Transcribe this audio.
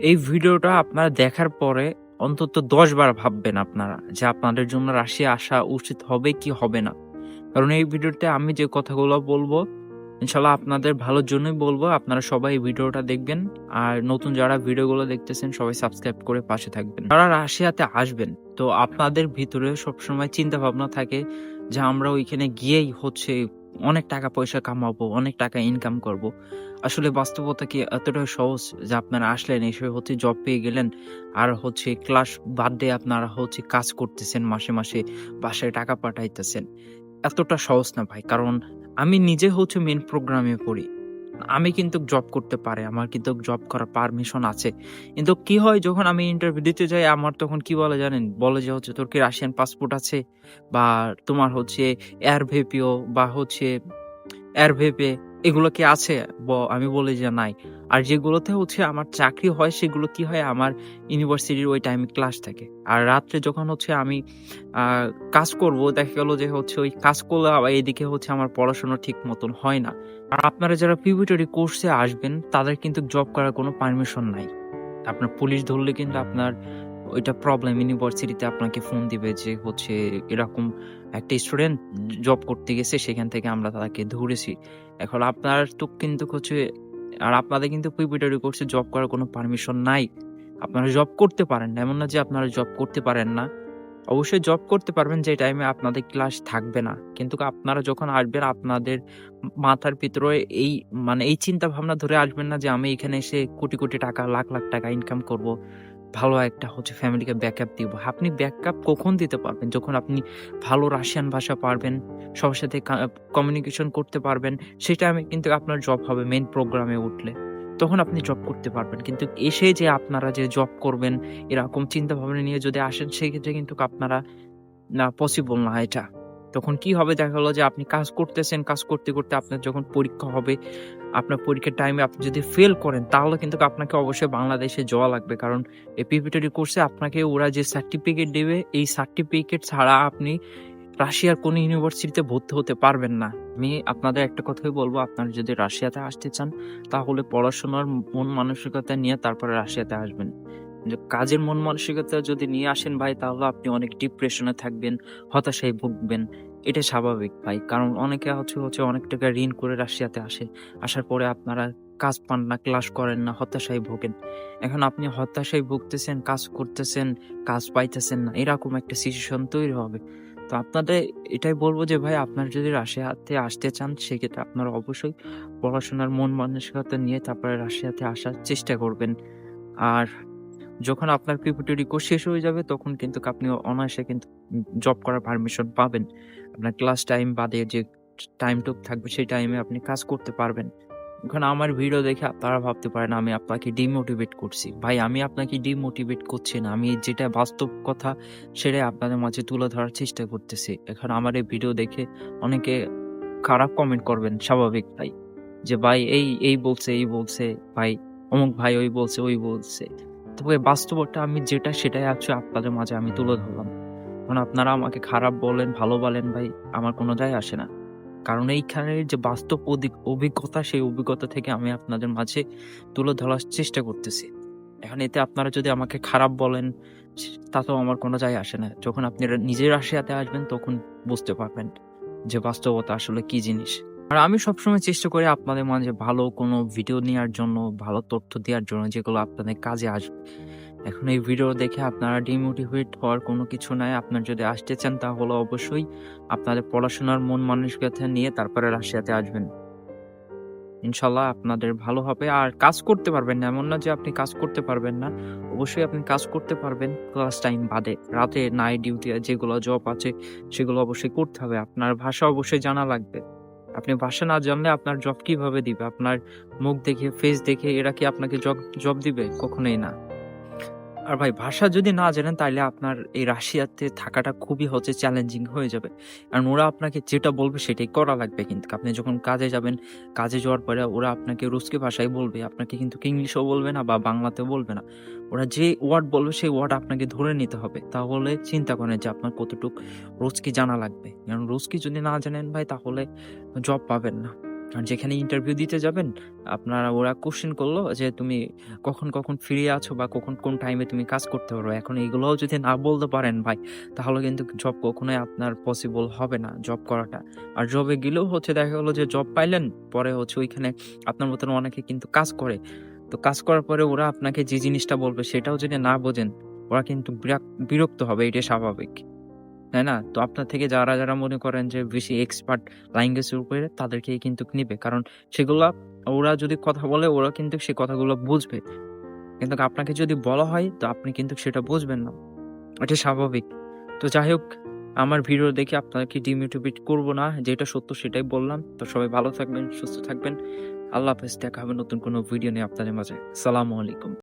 এই ভিডিওটা আপনারা দেখার পরে অন্তত ১০ বার ভাববেন আপনারা যে আপনাদের জন্য রাশিয়া আসা উচিত হবে কি হবে না। কারণ এই ভিডিওতে আমি যে কথাগুলো বলব, ইনশাআল্লাহ আপনাদের ভালোর জন্যই বলব। আপনারা সবাই ভিডিওটা দেখবেন। আর নতুন যারা ভিডিওগুলো দেখতেছেন সবাই সাবস্ক্রাইব করে পাশে থাকবেন। যারা রাশিয়াতে আসবেন তো আপনাদের ভিতরে সবসময় চিন্তা ভাবনা থাকে যে আমরা ওইখানে গিয়েই হচ্ছে অনেক টাকা পয়সা কামাবো, অনেক টাকা ইনকাম করব। আসলে বাস্তবতা কি এতটাই সহজ যে আপনারা আসলেন এসে হচ্ছে জব পেয়ে গেলেন আর হচ্ছে ক্লাস বাদ দিয়ে আপনারা হচ্ছে কাজ করতেছেন মাসে, মাসে বাসায় টাকা পাঠাইতেছেন। এতটা সহজ না ভাই। কারণ আমি নিজে হচ্ছে মেন প্রোগ্রামে পড়ি। আমি কিন্তু জব করতে পারে, আমার কিন্তু জব করার পারমিশন আছে। কিন্তু কি হয় যখন আমি ইন্টারভিউ দিতে যাই, আমার তখন কি বলে জানেন? বলে যে হচ্ছে তোর কি রাশিয়ান পাসপোর্ট আছে? বা তোমার হচ্ছে এয়ারভেপিও বা হচ্ছে এয়ারভেপে এগুলো কি আছে? আমি বলি যে নাই। আর যেগুলোতে হচ্ছে আমার চাকরি হয়, সেগুলো কি হয় আমার ইউনিভার্সিটির ওই টাইমে ক্লাস থাকে। আর রাত্রে যখন হচ্ছে আমি কাজ করব, দেখা গেল যে হচ্ছে ওই কাজ করলে এদিকে হচ্ছে আমার পড়াশোনা ঠিক মতন হয় না। আর আপনারা যারা প্রিপারেটরি কোর্সে আসবেন, তাদের কিন্তু জব করার কোনো পারমিশন নাই। আপনার পুলিশ ধরলে কিন্তু আপনার ওইটা প্রবলেম ইউনিভার্সিটিতে আপনাকে ফোন দিবে যে হচ্ছে এরকম একটা স্টুডেন্ট জব করতে গেছে, সেখান থেকে আমরা তাকে ধরেছি। এখন আপনার তো কিন্তু হচ্ছে আর আপনাদের কিন্তু প্রিপারেটরি কোর্সে জব করার কোনো পারমিশন নাই। আপনারা জব করতে পারেন না। এমন না যে আপনারা জব করতে পারেন না। অবশ্যই জব করতে পারবেন যে টাইমে আপনাদের ক্লাস থাকবে না। কিন্তু আপনারা যখন আসবেন আপনাদের মাথার ভিতরে এই মানে এই চিন্তা ভাবনা ধরে আসবেন না যে আমি এখানে এসে কোটি, কোটি টাকা লাখ, লাখ টাকা ইনকাম করব। ভালো একটা হচ্ছে ফ্যামিলিকে ব্যাকআপ দিব। আপনি ব্যাক ব্যাকআপ কখন দিতে পারবেন? যখন আপনি ভালো রাশিয়ান ভাষা পারবেন, সবার সাথে কমিউনিকেশন করতে পারবেন, সেই টাইমে কিন্তু আপনার জব হবে মেন প্রোগ্রামে উঠলে। তখন আপনি জব করতে পারবেন। কিন্তু এসে যে আপনারা যে জব করবেন এরকম চিন্তা ভাবনা নিয়ে যদি আসেন সেক্ষেত্রে কিন্তু আপনারা না পসিবল না এটা। তখন কি হবে দেখা গেল যে আপনি কাজ করতেছেন, কাজ করতে, করতে আপনার যখন পরীক্ষা হবে, আপনার পরীক্ষার টাইমে আপনি যদি ফেল করেন তাহলে কিন্তু আপনাকে অবশ্যই বাংলাদেশে যাওয়া লাগবে। কারণ এই প্রিপারেটরি কোর্সে আপনাকে ওরা যে সার্টিফিকেট দেবে এই সার্টিফিকেট ছাড়া আপনি রাশিয়ার কোনো ইউনিভার্সিটিতে ভর্তি হতে পারবেন না। আমি আপনাদের একটা কথাই বলব আপনারা যদি রাশিয়াতে আসতে চান তাহলে পড়াশোনার মন মানসিকতা নিয়ে তারপরে রাশিয়াতে আসবেন। কাজের মন মানসিকতা যদি নিয়ে আসেন ভাই তাহলে আপনি অনেক ডিপ্রেশনে থাকবেন, হতাশায় ভুগবেন। এটা স্বাভাবিক ভাই। কারণ অনেকে হচ্ছে, হচ্ছে অনেক টাকা ঋণ করে রাশিয়াতে আসে। আসার পরে আপনারা কাজ পান না, ক্লাস করেন না, হতাশায় ভোগেন। এখন আপনি হতাশায় ভুগতেছেন, কাজ করতেছেন, কাজ পাইতেছেন না। এরকম একটা সিচুয়েশন তৈরি হবে। তো আপনাদের এটাই বলব যে ভাই আপনারা যদি রাশিয়াতে আসতে চান সেক্ষেত্রে আপনারা অবশ্যই পড়াশোনার মন মানসিকতা নিয়ে তারপরে রাশিয়াতে আসার চেষ্টা করবেন। আর যখন আপনার প্রিপারেটরি কোর্স শেষ হয়ে যাবে তখন কিন্তু আপনি অনায়াসে কিন্তু জব করার পারমিশন পাবেন। আপনার ক্লাস টাইম বাদে যে টাইমটুক থাকবে সেই টাইমে আপনি কাজ করতে পারবেন। এখন আমার ভিডিও দেখে আপনারা ভাবতে পারেন আমি আপনাকে ডিমোটিভেট করছি। ভাই আমি আপনাকে ডিমোটিভেট করছি না। আমি যেটা বাস্তব কথা সেটাই আপনাদের মাঝে তুলে ধরার চেষ্টা করতেছি। এখন আমার এই ভিডিও দেখে অনেকে খারাপ কমেন্ট করবেন স্বাভাবিক ভাই। যে ভাই এই, এই বলছে, এই বলছে, ভাই অমুক ভাই ওই বলছে, ওই বলছে। তবে বাস্তবতা আমি যেটা সেটাই হচ্ছে আপনাদের মাঝে আমি তুলে ধরলাম। কারণ আপনারা আমাকে খারাপ বলেন, ভালো বলেন ভাই আমার কোনো যায় আসে না। কারণ এইখানের যে বাস্তব অভিজ্ঞতা সেই অভিজ্ঞতা থেকে আমি আপনাদের মাঝে তুলে ধরার চেষ্টা করতেছি। এখন এতে আপনারা যদি আমাকে খারাপ বলেন তাতেও আমার কোনো যায় আসে না। যখন আপনি নিজের রাশিয়াতে আসবেন তখন বুঝতে পারবেন যে বাস্তবতা আসলে কি জিনিস। আর আমি সবসময় চেষ্টা করি আপনাদের মাঝে ভালো কোনো ভিডিও নেওয়ার জন্য, ভালো তথ্য দেওয়ার জন্য যেগুলো আপনাদের কাজে আসবে। এখন এই ভিডিও দেখে আপনারা ডিমোটিভেট হওয়ার কোনো কিছু নাই। আপনার যদি আসতে চান তাহলে অবশ্যই আপনাদের পড়াশোনার মন মানসিকতা নিয়ে তারপরে রাশিয়াতে আসবেন। ইনশাআল্লাহ আপনাদের ভালো হবে। আর কাজ করতে পারবেন না। এমন না যে আপনি কাজ করতে পারবেন না। অবশ্যই আপনি কাজ করতে পারবেন ক্লাস টাইম বাদে। রাতে নাইট ডিউটি যেগুলো জব আছে সেগুলো অবশ্যই করতে হবে। আপনার ভাষা অবশ্যই জানা লাগবে। আপনি ভাষা না জানলে আপনার জব কীভাবে দিবে? আপনার মুখ দেখে, ফেস দেখে এরা কি আপনাকে জব জব দিবে? কখনোই না। আর ভাই ভাষা যদি না জানেন তাইলে আপনার এই রাশিয়াতে থাকাটা খুবই হচ্ছে চ্যালেঞ্জিং হয়ে যাবে। কারণ ওরা আপনাকে যেটা বলবে সেটাই করা লাগবে কিন্তু। আপনি যখন কাজে যাবেন, কাজে যাওয়ার পরে ওরা আপনাকে রুস্কি ভাষায় বলবে। আপনাকে কিন্তু ইংলিশেও বলবে না বা বাংলাতেও বলবে না। ওরা যে ওয়ার্ড বলবে সেই ওয়ার্ড আপনাকে ধরে নিতে হবে। তাহলে চিন্তা করেন যে আপনার কতটুক রুস্কি জানা লাগবে। কারণ রুস্কি যদি না জানেন ভাই তাহলে জব পাবেন না। আর যেখানে ইন্টারভিউ দিতে যাবেন, আপনারা ওরা কোশ্চেন করল যে, "তুমি কখন, কখন ফ্রি আছো বা কখন কোন টাইমে তুমি কাজ করতে পারো?" এখন এগুলোও যদি না বলতে পারেন ভাই, তাহলে কিন্তু জব কখনোই আপনার পসিবল হবে না জব করাটা। আর জবে গেলেও হচ্ছে দেখা গেল যে জব পাইলেন, পরে হচ্ছে ওইখানে আপনার মতন অনেকে কিন্তু কাজ করে। তো কাজ করার পরে ওরা আপনাকে যে জিনিসটা বলবে সেটাও যদি না বোঝেন, ওরা কিন্তু বিরাক বিরক্ত হবে এটা স্বাভাবিক। তাই না? তো আপনার থেকে যারা, যারা মনে করেন যে বেশি এক্সপার্ট ল্যাঙ্গুয়েজের উপরে তাদেরকেই কিন্তু নিবে। কারণ সেগুলা ওরা যদি কথা বলে ওরা কিন্তু সে কথাগুলো বুঝবে। কিন্তু আপনাকে যদি বলা হয় তো আপনি কিন্তু সেটা বুঝবেন না। এটা স্বাভাবিক। তো যাই হোক আমার ভিডিও দেখে আপনাকে ডিমোটিভেট করব না। যেটা সত্য সেটাই বললাম। তো সবাই ভালো থাকবেন, সুস্থ থাকবেন। আল্লাহ হাফেজ। দেখা হবে নতুন কোনো ভিডিও নিয়ে আপনাদের মাঝে। সালামু আলাইকুম।